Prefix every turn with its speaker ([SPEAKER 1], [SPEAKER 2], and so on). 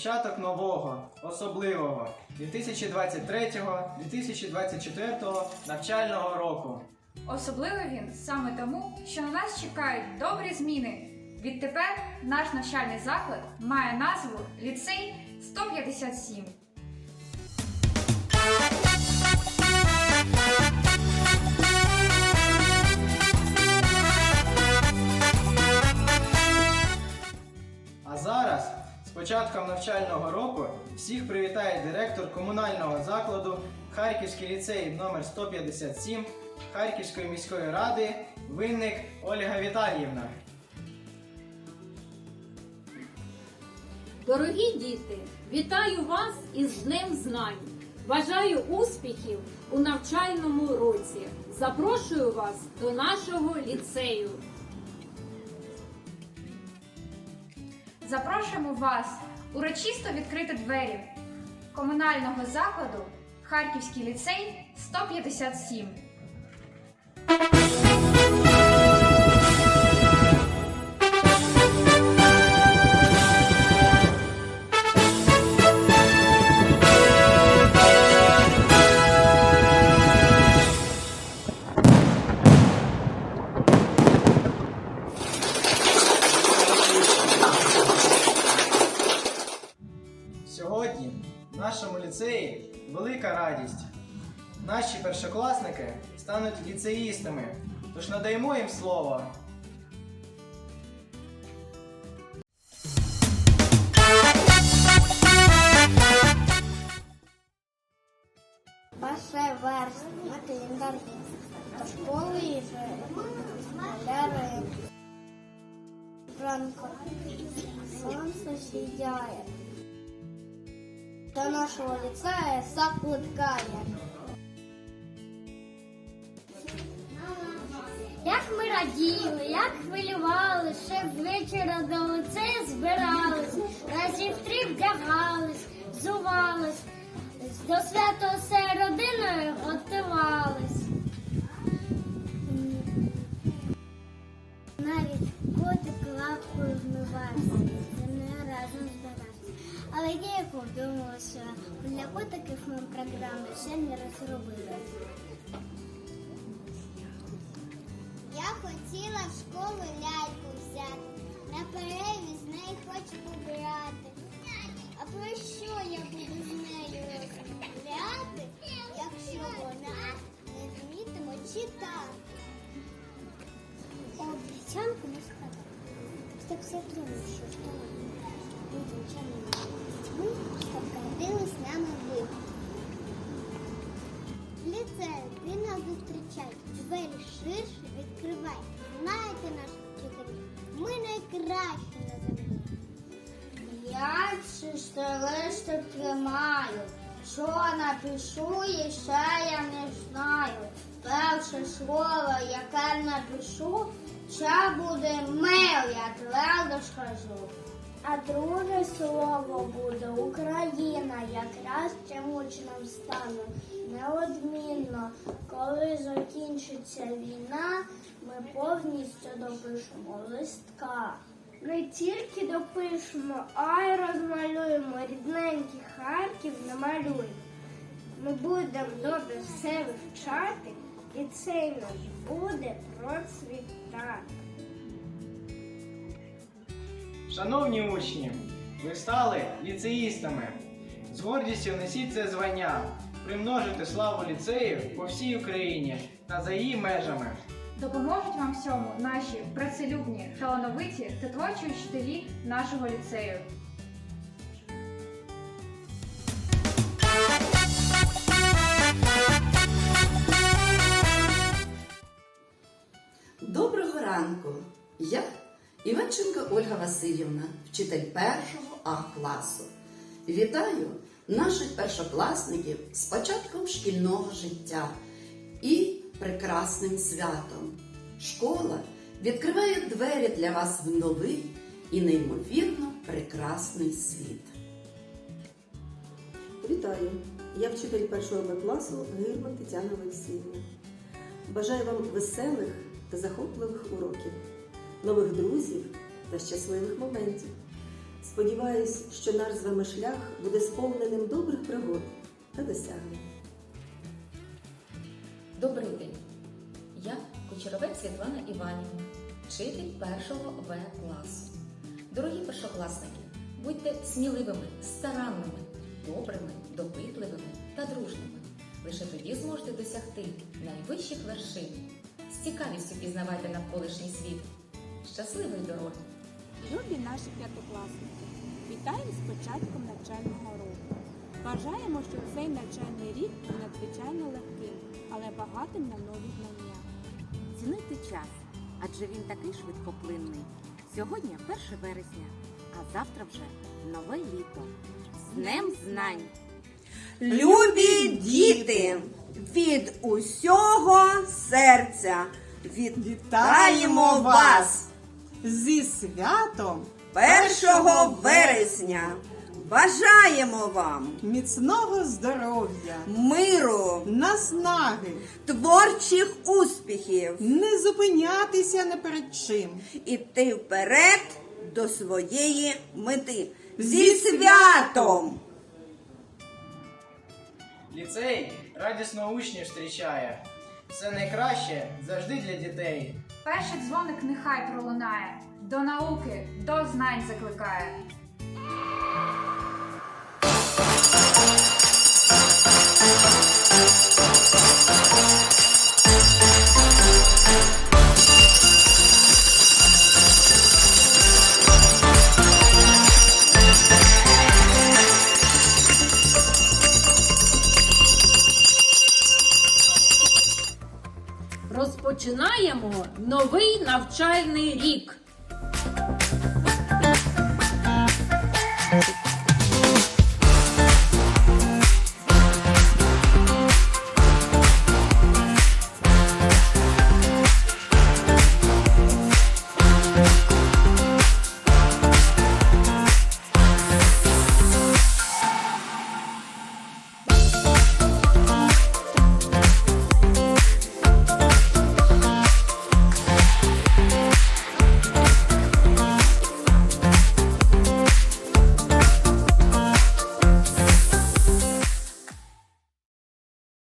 [SPEAKER 1] початок нового, особливого 2023-2024 навчального року.
[SPEAKER 2] Особливий він саме тому, що на нас чекають добрі зміни. Відтепер наш навчальний заклад має назву Ліцей 157.
[SPEAKER 1] Початком навчального року, всіх привітає директор комунального закладу Харківський ліцей номер 157 Харківської міської ради, винник Ольга Віталіївна.
[SPEAKER 3] Дорогі діти, вітаю вас із Днем Знань. Бажаю успіхів у навчальному році. Запрошую вас до нашого ліцею.
[SPEAKER 2] Запрошуємо вас урочисто відкрити двері комунального закладу Харківський ліцей 157.
[SPEAKER 1] Наші першокласники стануть ліцеїстами, тож надаємо їм слово.
[SPEAKER 4] Перше вересня на календарі. До школи вже маляри. Ранку сонце сідяє. До нашого ліцею закликає. Ми раділи, як хвилювали, ще з вечора до лицею збирались, разів три вдягались, зувались, до свято все родиною готувались. Навіть котик лапкою вмивався, мною разом збирався. Але я як подумалася, для котиків ми програми ще не розробили. Хотіла в школу ляльку взяти, на перерві з нею хочу побирати. А про що я буду з нею розмовляти, якщо вона не вмітиме читати? Обіцянку не сказати. Так все трудно, що стало. Будем чемними дітьми, щоб гордились нами ви. Ти нас зустрічай, двері ширше відкривай. Знаєте наших вчителів, ми найкращі на землі. Я листок тримаю. Що напишу, і ще я не знаю. Перше слово, яке напишу, це буде мил, я твердо скажу. А друге слово буде Україна, якраз цим учнем стане. Неодмінно, коли закінчиться війна, ми повністю допишемо листка. Не тільки допишемо, а й розмалюємо рідненький Харків намалюємо. Ми будемо добре все вивчати, і цей наш буде процвітати.
[SPEAKER 1] Шановні учні, ви стали ліцеїстами. З гордістю несіть це звання, примножити славу ліцею по всій Україні та за її межами.
[SPEAKER 2] Допоможуть вам в цьому наші працелюбні, талановиті та творчі вчителі нашого ліцею.
[SPEAKER 5] Доброго ранку! Я Іванченко Ольга Васильівна, вчитель першого А класу. Вітаю наших першокласників з початком шкільного життя і прекрасним святом. Школа відкриває двері для вас в новий і неймовірно прекрасний світ.
[SPEAKER 6] Вітаю! Я вчитель першого Б класу Гирман Тетяна Олексіївна. Бажаю вам веселих та захопливих уроків, нових друзів та щасливих моментів. Сподіваюсь, що наш з вами шлях буде сповненим добрих пригод та досягнень.
[SPEAKER 7] Добрий день. Я Кучеровець Світлана Іванівна, вчитель першого В класу. Дорогі першокласники, будьте сміливими, старанними, добрими, допитливими та дружними. Лише тоді зможете досягти найвищих вершин. З цікавістю пізнавайте навколишній світ. Щасливої дороги!
[SPEAKER 8] Любі наші п'ятикласники, вітаємо з початком навчального року. Бажаємо, щоб цей навчальний рік був надзвичайно легким, але багатим на нові знання.
[SPEAKER 9] Цінуйте час, адже він такий швидкоплинний. Сьогодні 1 вересня, а завтра вже нове літо. З Днем знань!
[SPEAKER 10] Любі діти, від усього серця вітаємо вас
[SPEAKER 11] зі святом
[SPEAKER 10] 1 вересня. Бажаємо вам
[SPEAKER 11] міцного здоров'я,
[SPEAKER 10] миру,
[SPEAKER 11] наснаги,
[SPEAKER 10] творчих успіхів,
[SPEAKER 11] не зупинятися не перед чим.
[SPEAKER 10] іти вперед до своєї мети. Зі святом!
[SPEAKER 1] Ліцей радісно учнів зустрічає. Все найкраще завжди для дітей.
[SPEAKER 2] Перший дзвоник нехай пролунає, до науки, до знань закликає.
[SPEAKER 3] Розпочинаємо новий навчальний рік.